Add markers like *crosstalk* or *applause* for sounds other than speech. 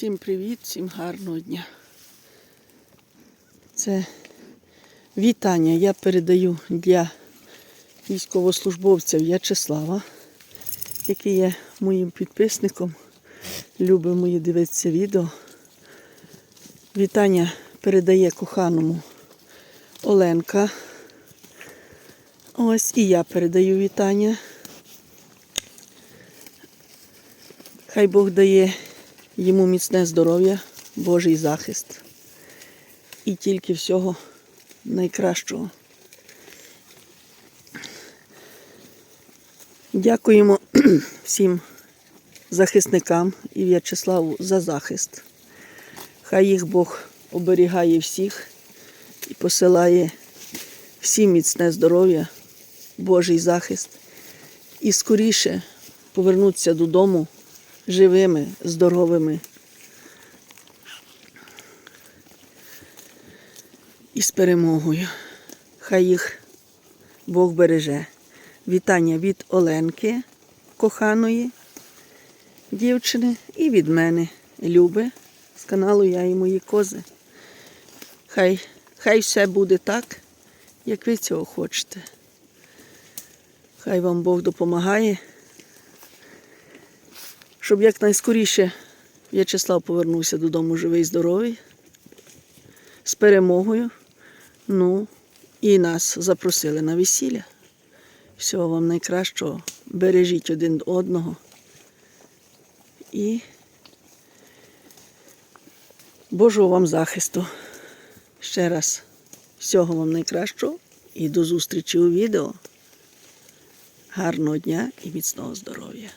Всім привіт, всім гарного дня. Це вітання я передаю для військовослужбовця В'ячеслава, який є моїм підписником. Любить мої дивитися відео. Вітання передає коханому Оленка. Ось і я передаю вітання. Хай Бог дає йому міцне здоров'я, Божий захист і тільки всього найкращого. Дякуємо *clears throat* всім захисникам і В'ячеславу за захист. Хай їх Бог оберігає всіх і посилає всім міцне здоров'я, Божий захист. І скоріше повернуться додому живими, здоровими. І з перемогою. Хай їх Бог береже. Вітання від Оленки, коханої дівчини, і від мене, Люби, з каналу Я і мої кози. Хай, хай все буде так, як ви цього хочете. Хай вам Бог допомагає щоб якнайскоріше В'ячеслав повернувся додому живий, здоровий, з перемогою. Ну, і нас запросили на весілля. Всього вам найкращого. Бережіть один одного. І Божого вам захисту. Ще раз всього вам найкращого і до зустрічі у відео. Гарного дня і міцного здоров'я!